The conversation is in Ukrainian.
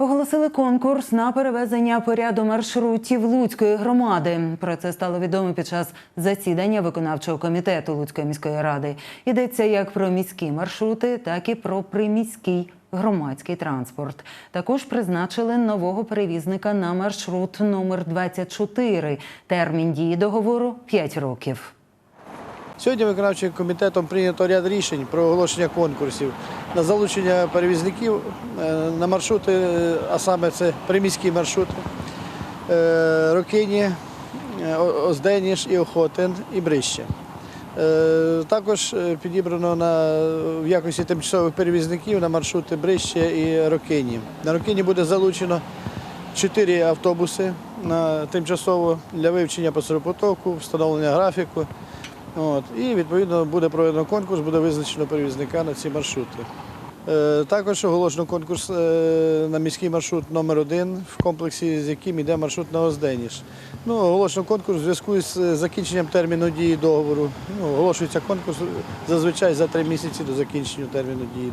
Оголосили конкурс на перевезення по ряду маршрутів Луцької громади. Про це стало відомо під час засідання виконавчого комітету Луцької міської ради. Йдеться як про міські маршрути, так і про приміський громадський транспорт. Також призначили нового перевізника на маршрут номер 24. Термін дії договору 5 років. Сьогодні виконавчим комітетом прийнято ряд рішень про оголошення конкурсів на залучення перевізників е, на маршрути, е, а саме це приміські маршрути е, Рокині, О- Озденіж і Охотин і Брище. Також підібрано на, в якості тимчасових перевізників на маршрути Брище і Рокині. На Рокині буде залучено чотири автобуси на тимчасово для вивчення пасажиропотоку, встановлення графіку. От, і відповідно буде проведено конкурс, буде визначено перевізника на ці маршрути. Е, також оголошено конкурс е, на міський маршрут номер 1 в комплексі, з яким йде маршрут на Озденіж. Ну, оголошено конкурс у зв'язку з е, закінченням терміну дії договору. Ну, оголошується конкурс зазвичай за три місяці до закінчення терміну дії